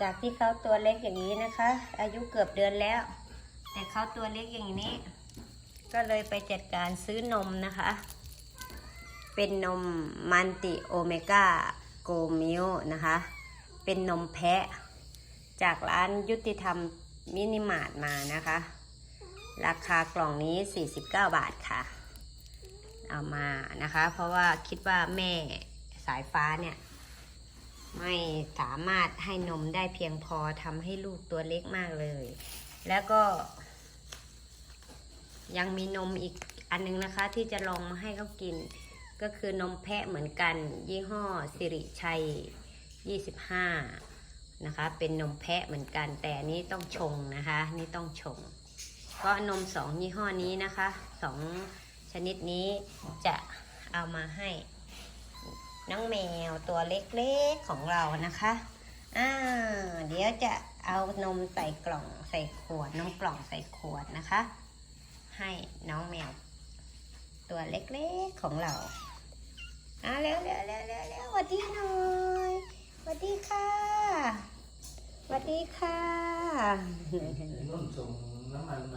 จากที่เขาตัวเล็กอย่างนี้นะคะ อายุเกือบเดือนแล้ว แต่เขาตัวเล็กอย่างนี้ ก็เลยไปจัดการซื้อนมนะคะ เป็นนมมันติโอเมก้าโกมิลนะคะ เป็นนมแพะ จากร้านยุติธรรมมินิมาร์ทมานะคะ ราคากล่องนี้ 49 บาทค่ะ เอามานะคะ เพราะว่าคิดว่าแม่สายฟ้าเนี่ย ไม่สามารถให้นมได้เพียงพอทำให้ลูกตัวเล็กมากเลย แล้วก็ ยังมีนมอีกอันนึงนะคะ ที่จะลองมาให้เขากิน ก็คือนมแพะเหมือนกัน ยี่ห้อสิริชัย 25 นะคะ เป็นนมแพะเหมือนกัน แต่นนี้ต้องชงนะคะ นี่ต้องชง ก็นมสองยี่ห้อนี้นะคะสองชนิดนี้จะเอามาให้ น้องแมวตัวเล็กๆของเรานะคะอ่าเดี๋ยวจะเอานมใส่กล่องใส่ขวดนมกล่องใส่ขวดนะคะ ให้น้องแมว ตัวเล็กๆของเราอ่าเร็วๆเร็วๆเร็วๆเร็วสวัสดีหน่อยสวัสดีค่ะสวัสดีค่ะนุ่นส่งน้ำมัน